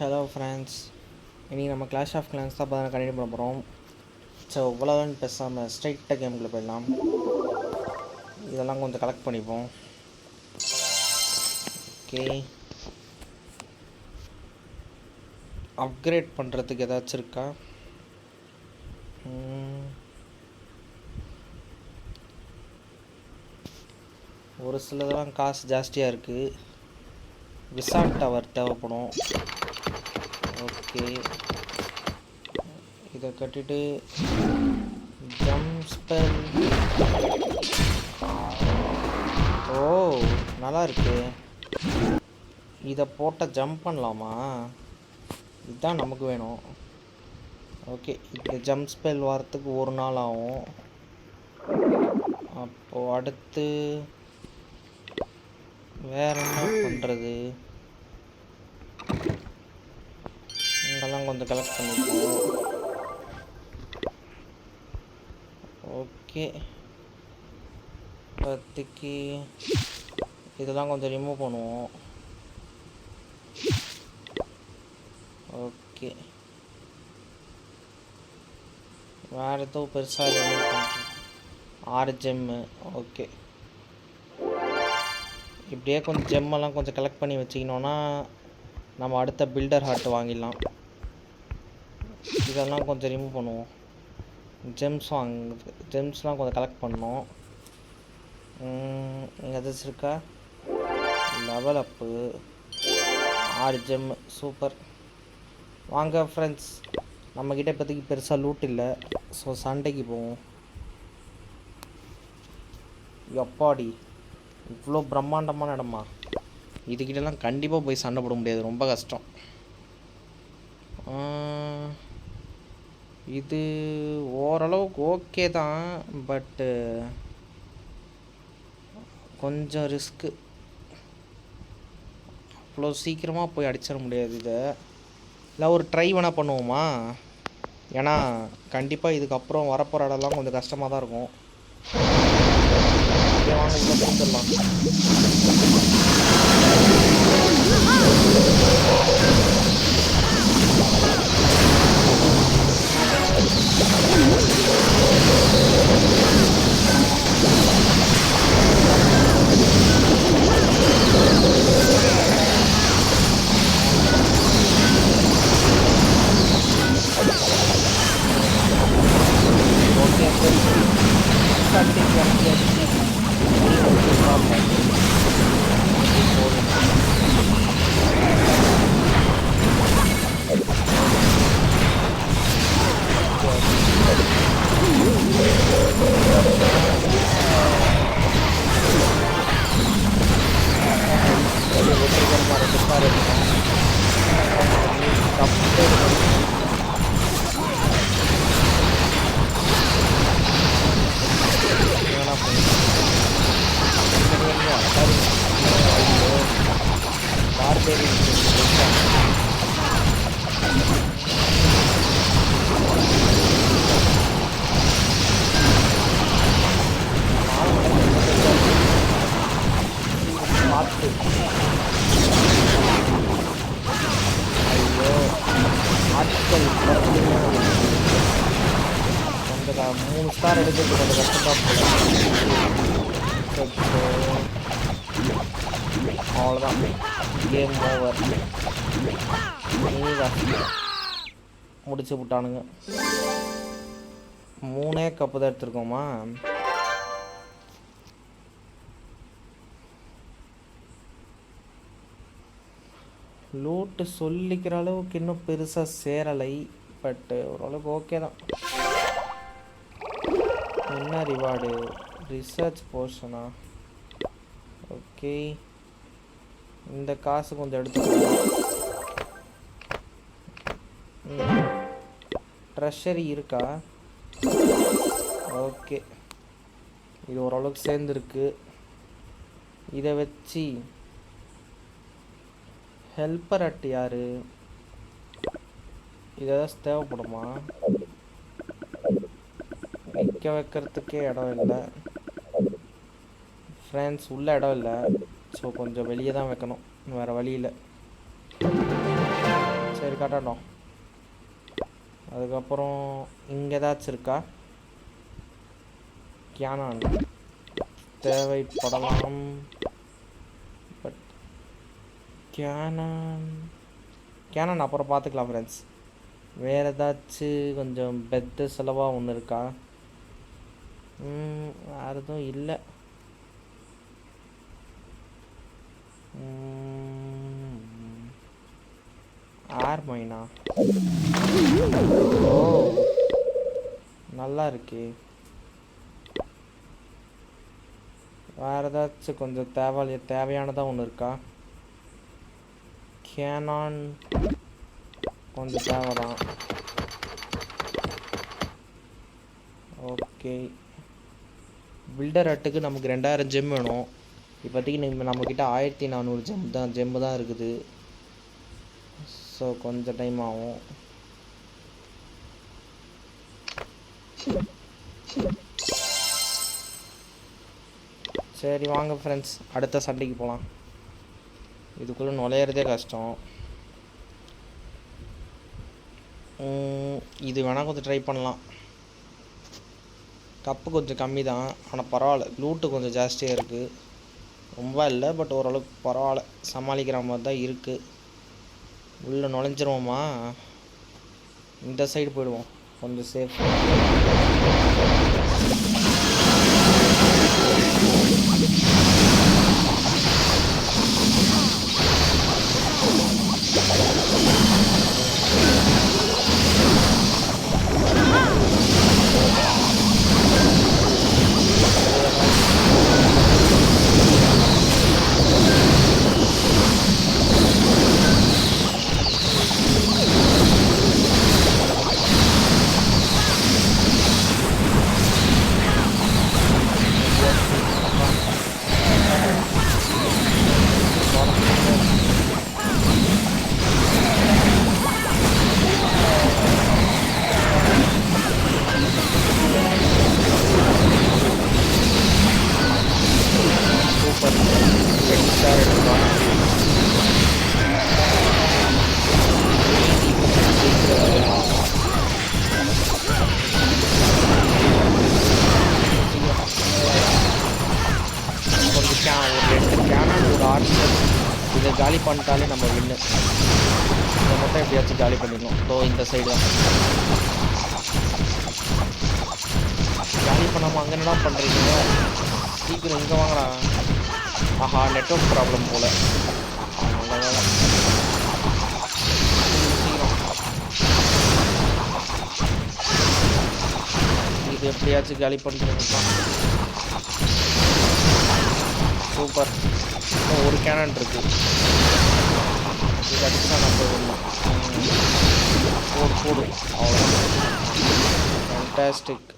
Hello friends இன்றைக்கி நம்ம clash of glands தான் பார்த்தா கண்டினியூ பண்ண போகிறோம் ஸோ இவ்வளோதான் பேசாமல் ஸ்ட்ரைட்டாக கேமுக்குள்ளே போயிடலாம். இதெல்லாம் கொஞ்சம் கலெக்ட் பண்ணிப்போம். ஓகே அப்கிரேட் பண்ணுறதுக்கு ஏதாச்சும் இருக்கா? ஒரு சிலதெல்லாம் காசு ஜாஸ்தியாக இருக்குது விசால் டவர் தேவைப்படும். ஓகே. இதை கட்டிட்டு ஜம்ப் ஸ்பெல் ஓ நல்லா இருக்கு. இதை போட்டால் ஜம்ப் பண்ணலாமா? இதுதான் நமக்கு வேணும். ஓகே இந்த ஜம்ப் ஸ்பெல் வரத்துக்கு ஒரு நாள் ஆகும். அப்போது அடுத்து வேற என்ன பண்ணுறது அதெல்லாம் கொஞ்சம் கலெக்ட் பண்ணிப்போம் ஓகே பத்துக்கு இதெல்லாம் கொஞ்சம் ரிமூவ் பண்ணுவோம். ஓகே வேறு எதுவும் பெருசாக ரிமூவ் ஆறு ஜெம்மு ஓகே இப்படியே கொஞ்சம் ஜெம்மெல்லாம் கொஞ்சம் கலெக்ட் பண்ணி வச்சுக்கணுன்னா நம்ம அடுத்த பில்டர் ஹார்ட் வாங்கிடலாம். இதெல்லாம் கொஞ்சம் ரிமூவ் பண்ணுவோம். ஜெம்ஸ் வாங்க ஜெம்ஸ்லாம் கொஞ்சம் கலெக்ட் பண்ணோம். இங்கே எதாச்சும் இருக்கா? லெவல் அப்பு ஆறு ஜெம் சூப்பர் வாங்க ஃப்ரெண்ட்ஸ் நம்மக்கிட்ட இப்போதைக்கு பெருசாக லூட் இல்லை. ஸோ சண்டைக்கு போவோம். எப்பாடி? இவ்வளோ பிரம்மாண்டமான இடமா? இதுக்கிட்டலாம் கண்டிப்பாக போய் சண்டை போட முடியாது. ரொம்ப கஷ்டம். இது ஓரளவுக்கு ஓகே தான் பட்டு uh, கொஞ்சம் ரிஸ்க்கு அவ்வளோ சீக்கிரமாக போய் அடிச்சிட முடியாது இதை. இல்லை ஒரு ட்ரை வேணால் பண்ணுவோமா? ஏன்னா கண்டிப்பாக இதுக்கப்புறம் வரப்போகிற இடம்லாம் கொஞ்சம் கஷ்டமாக தான் இருக்கும். வாங்க கொஞ்சம் மூணு ஸ்டார் எடுக்கிறது கொஞ்சம் கஷ்டமாக அவ்வளோதான் கேம் ஓவர் முடிச்சு விட்டானுங்க. மூணே கப்பு தான் எடுத்துருக்கோமா? லூட்டு சொல்லிக்கிற அளவுக்கு இன்னும் பெருசாக சேரலை பட்டு ஓரளவுக்கு ஓகே தான். என்ன ரிவார்டு ரிசர்ச் போர்ஷனா ஓகே இந்த காசு கொஞ்சம் எடுத்து ட்ரெஷரி இருக்கா? ஓகே இது ஓரளவுக்கு சேர்ந்துருக்கு. இதை வச்சு ஹெல்ப்பர் அட் யார்? இது ஏதாச்சும் தேவைப்படுமா? வைக்க வைக்கிறதுக்கே இடம் இல்லை. ஃப்ரெண்ட்ஸ் உள்ள இடம் இல்லை. ஸோ கொஞ்சம் வெளியே தான் வைக்கணும். வேறு வழியில் சரி காட்டட்டும். அதுக்கப்புறம் இங்கே ஏதாச்சும் இருக்கா? கேனான் தேவைப்படலாம். கேனான் கேனான் அப்புறம் பார்த்துக்கலாம் ஃப்ரெண்ட்ஸ் வேறு ஏதாச்சும் கொஞ்சம் பெத்த செலவாக ஒன்று இருக்கா? வேறு எதுவும் இல்லை. ஆர் மைனா? ஓ நல்லா இருக்கே. வேறு ஏதாச்சும் கொஞ்சம் தேவை தேவையானதாக ஒன்று இருக்கா? கேனான் கொஞ்சம் தேவைதான். ஓகே பில்டர் அட்டுக்கு நமக்கு ரெண்டாயிரம் ஜெம் வேணும். இப்போதைக்கு நம்ம நம்மக்கிட்ட ஆயிரத்தி நானூறு ஜெம் தான் ஜெம்மு தான் இருக்குது. ஸோ கொஞ்சம் டைம் ஆகும். சரி வாங்க ஃப்ரெண்ட்ஸ் அடுத்த சண்டைக்கு போகலாம் இதுக்குள்ளே நுழையிறதே கஷ்டம். இது வேணால் கொஞ்சம் ட்ரை பண்ணலாம். கப்பு கொஞ்சம் கம்மி தான் ஆனால் பரவாயில்ல. லூட்டு கொஞ்சம் ஜாஸ்தியாக இருக்குது ரொம்ப இல்லை பட் ஓரளவுக்கு பரவாயில்ல. சமாளிக்கிற மாதிரி தான் இருக்குது உள்ளே நுழைஞ்சிருவோமா? இந்த சைடு போயிடுவோம். கொஞ்சம் சேஃப் காலி பண்ணிட்டாலே நம்ம வின்னு இதை மட்டும் எப்படியாச்சும் காலி பண்ணிடணும். ஸோ இந்த சைடு தான். காலி பண்ணாமல் அங்கே என்ன பண்ணுறீங்க சீக்கிரம் இங்கே வாங்கடா. ஆஹா நெட்ஒர்க் ப்ராப்ளம் போல. இது எப்படியாச்சும் காலி பண்ணுறதுதான் சூப்பர். ஒரு கேனன் இருக்குது இது அடிச்சா நம்ம விடணும் போடு போடு அவ்வளோதான் ஃபேண்டாஸ்டிக்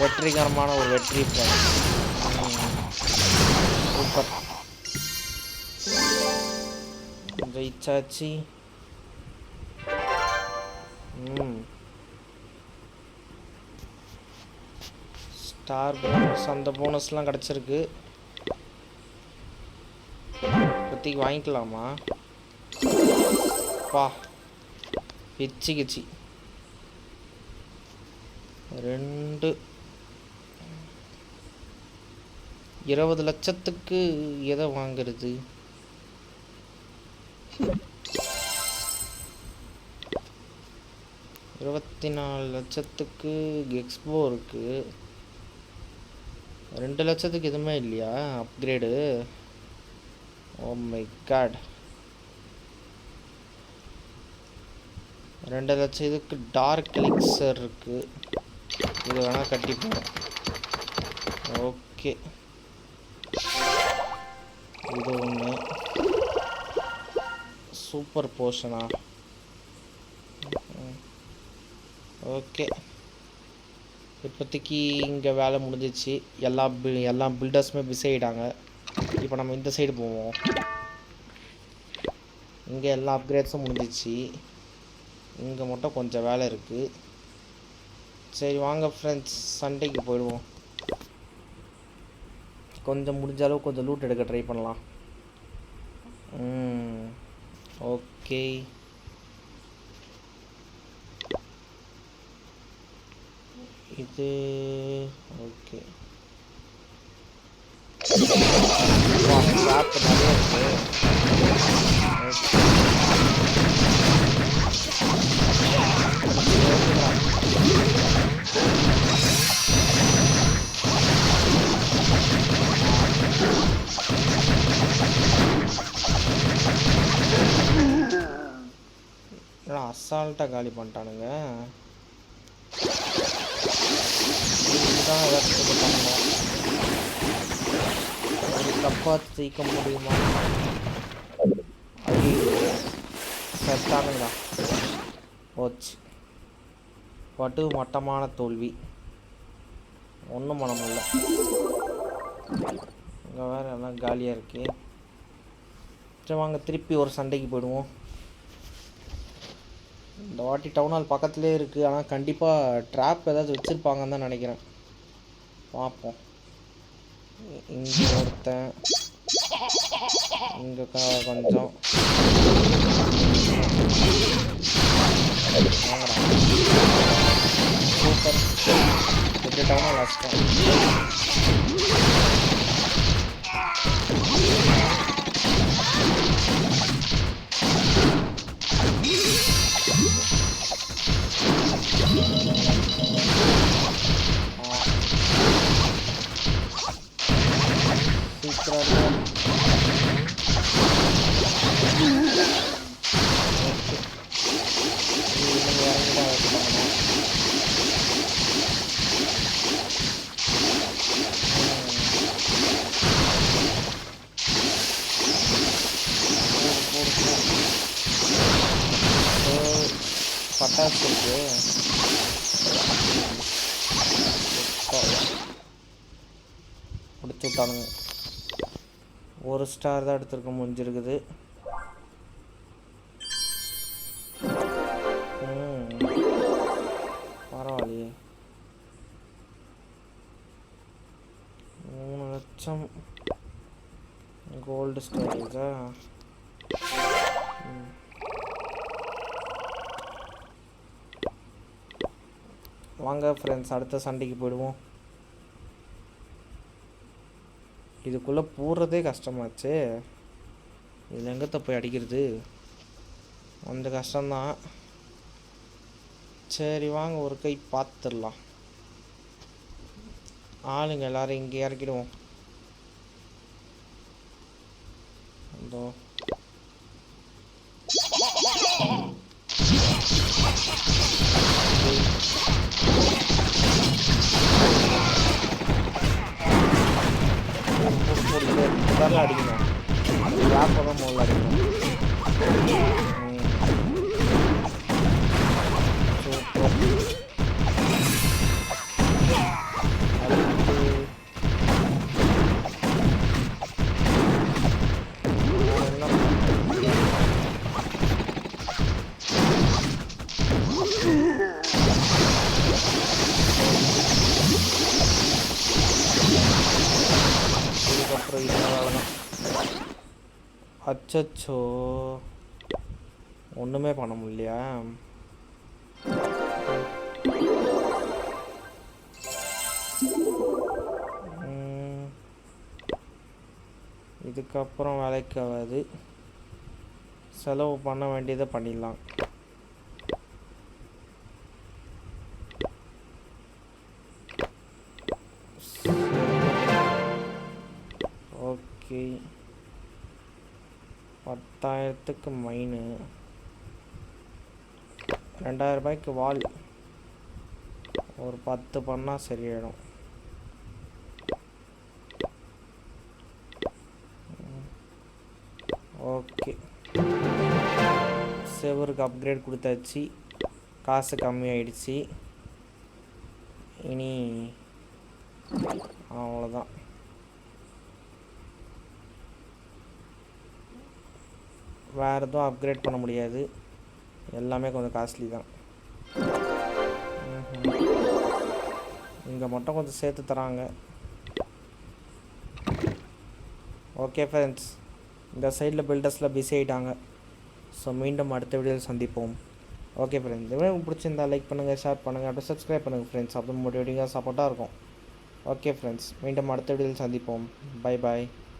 வெற்றிகரமான ஒரு வெற்றி சூப்பர் ஜெயிச்சாச்சு. ம். ஸ்டார் போனஸ் அந்த போனஸ்லாம் கிடச்சிருக்கு. இப்போதைக்கு வாங்கிக்கலாமா? பா பிச்சு கிச்சி. ரெண்டு. இருபது லட்சத்துக்கு எதை வாங்குறது? இருபத்தி நாலு லட்சத்துக்கு எக்ஸ்போ இருக்கு. ரெண்டு லட்சத்துக்கு எதுவுமே இல்லையா? அப்கிரேடு. ஓ மை காட் ரெண்டு லட்சம் இதுக்கு டார்க் எலிக்சர் இருக்கு. இது வேணா கட்டிப்போம் ஓகே இது ஒன்று சூப்பர் போர்ஷனா ஓகே இப்போதைக்கு இங்கே வேலை முடிஞ்சிச்சு. எல்லா எல்லா பில்டர்ஸுமே பிஸி ஆகிட்டாங்க இப்போ நம்ம இந்த சைடு போவோம். இங்கே எல்லா அப்கிரேட்ஸும் முடிஞ்சிச்சு. இங்கே மட்டும் கொஞ்சம் வேலை இருக்குது சரி வாங்க ஃப்ரெண்ட்ஸ் சண்டைக்கு போயிடுவோம். கொஞ்சம் முடிஞ்ச அளவு கொஞ்சம் லூட் எடுக்க ட்ரை பண்ணலாம். ஓகே இது ஓகே ட்ராப் நிறைய இருக்கு இல்லை அசால்ட்டாக காலி பண்ணிட்டானுங்க இதுதான் ஏதாச்சும் இது பண்ணலாம் ஜெயிக்க முடியுமா? ஐயோ. செத்தானுங்களா போச்சு. பட்டு மட்டமான தோல்வி. ஒன்றும் பண்ண முடியல. இங்கே வேறு எல்லாம் காலியாக இருக்கு? சரி வாங்க. திருப்பி ஒரு சண்டைக்கு போயிடுவோம். இந்த வாட்டி டவுன் ஹால் பக்கத்துலேயே இருக்குது ஆனால் கண்டிப்பாக ட்ராப் ஏதாச்சும் வச்சுருப்பாங்கன்னு தான் நினைக்கிறேன். பார்ப்போம். இங்கே ஒருத்தன் இங்கே கொஞ்சம் சூப்பர். எப்படி டவுன் லாஸ்ட்டாக பட்டாசு இருக்கு முடிச்சு விட்டானுங்க ஒரு ஸ்டார் தான் எடுத்திருக்க முடிஞ்சிருக்குது. ம். பரவாயில்லையே. மூணு லட்சம். கோல்டு ஸ்டோரேஜா வாங்க ஃப்ரெண்ட்ஸ் அடுத்த சண்டைக்கு போயிடுவோம். இதுக்குள்ளே போடுறதே கஷ்டமாச்சே. இதில் எங்கத்த போய் அடிக்கிறது? கொஞ்சம் கஷ்டம்தான். சரி வாங்க ஒரு கை பார்த்துடலாம் ஆளுங்க எல்லோரும் இங்கே இறக்கிடுவோம். இதோ. அச்சோ ஒன்றுமே பண்ண முடியலையா? இதுக்கப்புறம் வேலைக்கு ஆகாது செலவு பண்ண வேண்டியதை பண்ணிடலாம். ஓகே. பத்தாயிரத்துக்கு மைனு. ரெண்டாயிரம் ரூபாய்க்கு வால். ஒரு பத்து பண்ணால் சரியாயிடும். ஓகே. செவருக்கு அப்கிரேட் கொடுத்தாச்சு. காசு கம்மியாயிடுச்சு. இனி அவ்வளோதான் வேறு எதுவும் அப்கிரேட் பண்ண முடியாது. எல்லாமே கொஞ்சம் காஸ்ட்லி தான். இங்கே மட்டும் கொஞ்சம் சேர்த்து தராங்க. ஓகே ஃப்ரெண்ட்ஸ் இந்த சைடில் பில்டர்ஸில் பிஸி ஆகிட்டாங்க ஸோ மீண்டும் அடுத்த வீடியோவில் சந்திப்போம். ஓகே ஃப்ரெண்ட்ஸ் இந்த வீடியோ பிடிச்சிருந்தா லைக் பண்ணுங்கள் ஷேர் பண்ணுங்கள் அப்படியே சப்ஸ்கிரைப் பண்ணுங்கள் ஃப்ரெண்ட்ஸ் அப்போ மோட்டிவேட்டிங்காக சப்போர்ட்டாக இருக்கும். ஓகே ஃப்ரெண்ட்ஸ் மீண்டும் அடுத்த வீடியோவில் சந்திப்போம். Bye bye